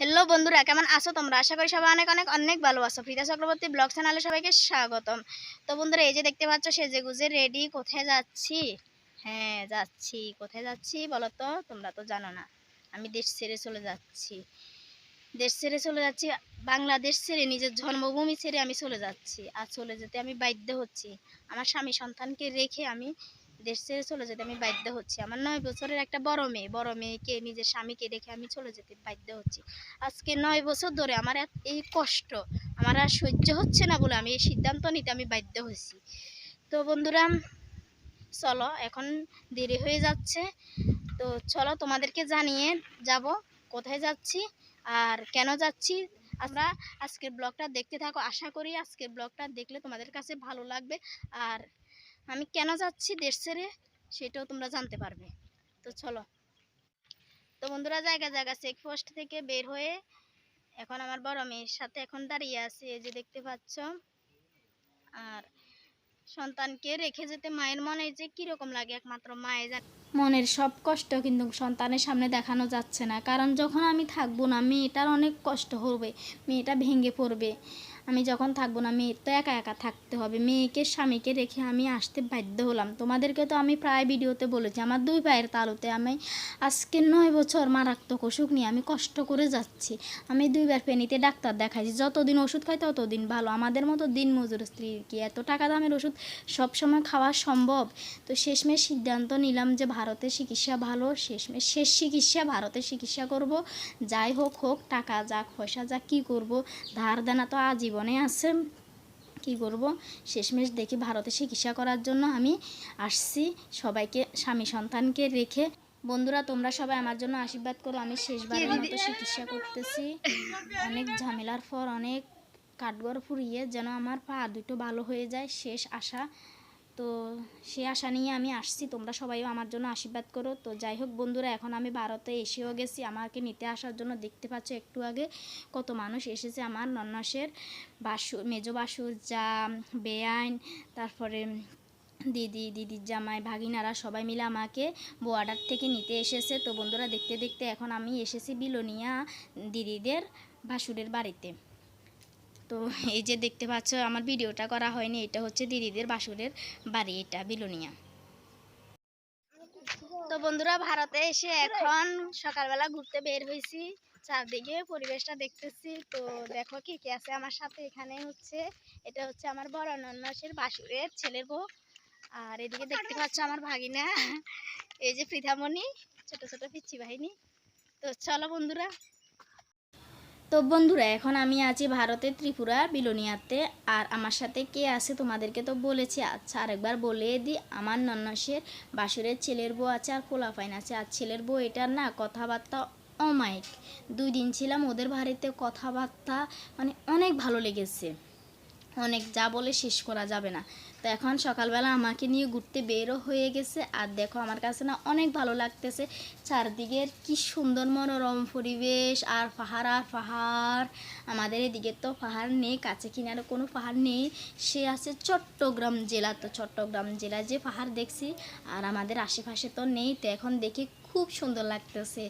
Hello বন্ধুরা, কেমন আছো তোমরা? আশা করি সবাই অনেক অনেক অনেক ভালো আছো। ফ্রিদা চক্রবর্তী ব্লগ চ্যানেলে সবাইকে স্বাগতম। তো বন্ধুরা, এই যে দেখতে পাচ্ছ সেজে গুজে রেডি কোথায় যাচ্ছি? হ্যাঁ যাচ্ছি। কোথায় যাচ্ছি বলো তো? তোমরা তো জানো না। আমি দেশ ছেড়ে চলে যাচ্ছি। দেশ ছেড়ে চলে যাচ্ছি, বাংলাদেশ ছেড়ে, নিজের জন্মভূমি ছেড়ে আমি চলে যাচ্ছি। আর চলে যেতে আমি বাধ্য হচ্ছি। আমার স্বামী সন্তানকে রেখে আমি দেশ ছেড়ে চলে যেতে আমি বাধ্য হচ্ছি। আমার নয় বছরের একটা বড় মেয়ে, বড় মেয়েকে, নিজের স্বামীকে রেখে আমি চলে যেতে বাধ্য হচ্ছি। আজকে নয় বছর ধরে আমার এই কষ্ট, আমার আর সহ্য হচ্ছে না বলে আমি এই সিদ্ধান্ত নিতে আমি বাধ্য হয়েছি। তো বন্ধুরা, চলো, এখন দেরি হয়ে যাচ্ছে। তো চলো, তোমাদেরকে জানিয়ে যাব কোথায় যাচ্ছি আর কেন যাচ্ছি। আমরা আজকের ব্লগটা দেখতে থাকো। আশা করি আজকের ব্লগটা দেখলে তোমাদের কাছে ভালো লাগবে। আর আমি কেন যাচ্ছি দেশ ছেড়ে, সেটাও তোমরা জানতে পারবে। তো চলো। তো বন্ধুরা, জায়গা জায়গা চেকপোস্ট থেকে বের হয়ে এখন আমার বড় মেয়ের সাথে এখন দাঁড়িয়ে আছি, এই যে দেখতে পাচ্ছ। আর সন্তানকে রেখে যেতে মায়ের মনে যে কীরকম লাগে একমাত্র মায়ে জানে। মনের সব কষ্ট কিন্তু সন্তানের সামনে দেখানো যাচ্ছে না, কারণ যখন আমি থাকব না, মেয়েটার অনেক কষ্ট হবে মেয়েটা ভেঙে পড়বে। আমি যখন থাকব না মেয়ের তো একা একা থাকতে হবে। মেয়েকে, স্বামীকে রেখে আমি আসতে বাধ্য হলাম। তোমাদেরকে তো আমি প্রায় ভিডিওতে বলেছি, আমার দুই পায়ের তালুতে আমি আজকে নয় বছর মারাত্মক অসুখ নিয়ে আমি কষ্ট করে যাচ্ছি। আমি দুইবার পেনিতে ডাক্তার দেখাইছি, যতদিন ওষুধ খাই ততদিন ভালো। আমাদের মতো দিন মজুর স্ত্রীর কি এত টাকা দামের ওষুধ সবসময় খাওয়া সম্ভব? তো শেষমেশ সিদ্ধান্ত নিলাম যে ভারতে চিকিৎসা ভালো, শেষমেশ, শেষ চিকিৎসা ভারতে চিকিৎসা করব। যাই হোক হোক, টাকা যাক, পয়সা যাক, কী করব? ধার দেনা তো আজীবনে আছে, কি করব? শেষমেশ দেখি ভারতে চিকিৎসা করার জন্য আমি আসছি। সবাইকে, স্বামী সন্তানকে রেখে। বন্ধুরা, তোমরা সবাই আমার জন্য আশীর্বাদ করো। আমি শেষবারের মতো চিকিৎসা করতেছি। অনেক ঝামেলার পর, অনেক কাঠগড় ফুরিয়ে যেন আমার পা দুটো ভালো হয়ে যায়, শেষ আশা তো সে আশা নিয়ে আমি আসছি। তোমরা সবাইও আমার জন্য আশীর্বাদ করো। তো যাই হোক বন্ধুরা, এখন আমি ভারতে এসেও গেছি। আমাকে নিতে আসার জন্য দেখতে পাচ্ছ একটু আগে কত মানুষ এসেছে আমার নন্নাসের বাসু, মেজো বাসুর, যা, বেআইন, তারপরে দিদি, দিদির জামাই, ভাগিনারা সবাই মিলে আমাকে বোয়াডার থেকে নিতে এসেছে। তো বন্ধুরা, দেখতে দেখতে এখন আমি এসেছি বিলোনিয়া দিদিদের ভাসুরের বাড়িতে। তো এই যে দেখতে পাচ্ছ, আমার ভিডিওটা করা হয়নি, এটা হচ্ছে দিদিদের বাসুরের বাড়ি, এটা বিলোনিয়া। তো বন্ধুরা, ভারতে এসে এখন সকালবেলা ঘুরতে বের হয়েছি, চারদিকে পরিবেশটা দেখতেছি। তো দেখো কি কি আছে আমার সাথে, এখানে হচ্ছে, এটা হচ্ছে আমার বড় নন্নাসের বাসুরের ছেলের বউ। আর এদিকে দেখতে পাচ্ছ আমার ভাগিনা, এই যে পৃথামণি, ছোট ছোট পিচ্ছি বাহিনী। তো চলো বন্ধুরা তো বন্ধুরা, এখন আমি আছি ভারতের ত্রিপুরা বিলোনিয়াতে। আর আমার সাথে কে আছে তোমাদেরকে তো বলেছি। আচ্ছা আরেকবার বলে দিই, আমার নন্নসের বাসুরের ছেলের বউ আছে আর কোলাফাইন আছে। আর ছেলের বউ এটার না কথাবার্তা অমায়িক। দুই দিন ছিলাম ওদের বাড়িতে, কথাবার্তা মানে অনেক ভালো লেগেছে। অনেক যা বলে শেষ করা যাবে না। তো এখন সকালবেলা আমাকে নিয়ে ঘুরতে বেরও হয়ে গেছে। আর দেখো আমার কাছে না অনেক ভালো লাগতেছে। চারদিকের কি সুন্দর মনোরম পরিবেশ আর পাহাড় আর পাহাড়। আমাদের এদিকে তো পাহাড় নেই, কাছে কিনারে কোনো পাহাড় নেই। সে আছে চট্টগ্রাম জেলা। তো চট্টগ্রাম জেলা যে পাহাড় দেখছি, আর আমাদের আশেপাশে তো নেই। তো এখন দেখে খুব সুন্দর লাগতেছে।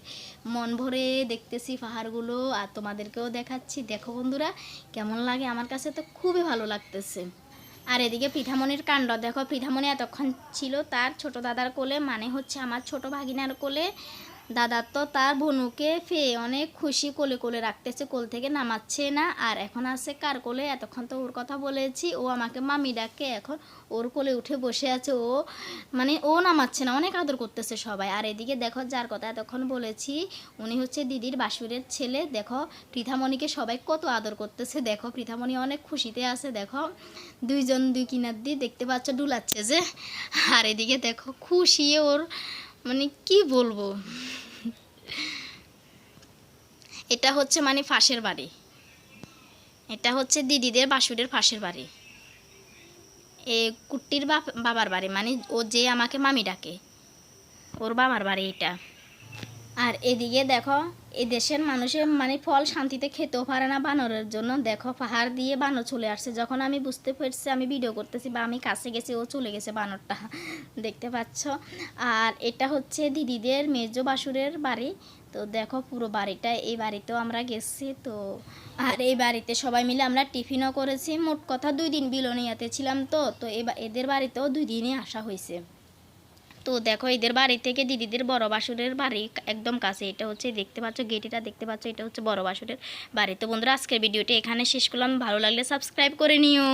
মন ভরে দেখতেছি পাহাড়গুলো আর তোমাদেরকেও দেখাচ্ছি। দেখো বন্ধুরা, কেমন লাগে? আমার কাছে তো খুবই ভালো লাগতেছে। আর এদিকে পিঠামণির কাণ্ড। দেখো পিঠামণি এতক্ষণ ছিল তার ছোট দাদার কোলে মানে হচ্ছে আমার ছোট ভাগিনার কোলে। দাদার তো তার বনুকে ফেয়ে অনেক খুশি কোলে কোলে রাখতেছে, কোল থেকে নামাচ্ছে না। আর এখন আছে কার কোলে? এতক্ষণ তো ওর কথা বলেছি, ও আমাকে মামি ডাকে, এখন ওর কোলে উঠে বসে আছে ও। মানে ও নামাচ্ছে না, অনেক আদর করতেছে সবাই। আর এদিকে দেখো, যার কথা এতক্ষণ বলেছি, উনি হচ্ছে দিদির বাসুরের ছেলে। দেখো, পৃথামণিকে সবাই কত আদর করতেছে। দেখো, পৃথামণি অনেক খুশিতে আছে। দেখো, দুইজন দুই কিনার দিয়ে দেখতে পাচ্ছ ডুলাচ্ছে যে। আর এদিকে দেখো খুশি ওর মানে কি বলব? এটা হচ্ছে মানে ফাঁসের বাড়ি। এটা হচ্ছে দিদিদের বাসুরের ফাঁসের বাড়ি। এ কুট্টির বাবার বাড়ি মানে ও যে আমাকে মামি ডাকে, ওর বাবার বাড়ি এটা। আর এদিকে দেখো এই দেশের মানুষের মানে ফল শান্তিতে খেতেও পারে না বানরের জন্য। দেখো, পাহাড় দিয়ে বানর চলে আসছে। যখন আমি বুঝতে পেরেছি, আমি ভিডিও করতেছি বা আমি কাছে গেছি, ও চলে গেছে বানরটা। দেখতে পাচ্ছ? আর এটা হচ্ছে দিদিদের মেজো বাসুরের বাড়ি। তো দেখো পুরো বাড়িটা, এই বাড়িতেও আমরা গেছি, তো আর এই বাড়িতে সবাই মিলে আমরা টিফিনও করেছি। মোট কথা দুই দিন বিলোনিয়াতে ছিলাম তো তো এদের বাড়িতেও দুই দিনই আসা হয়েছে। তো দেখো এদের বাড়ি থেকে দিদিদের বড় বাসুরের বাড়ি একদম কাছে, এটা হচ্ছে দেখতে পাচ্ছ, গেটিটা দেখতে পাচ্ছ, এটা হচ্ছে বড় বাসুরের বাড়ি। তো বন্ধুরা, আজকের ভিডিওটি এখানে শেষ করলাম। ভালো লাগলে সাবস্ক্রাইব করে নিও।